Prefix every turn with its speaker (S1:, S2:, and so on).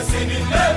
S1: seninle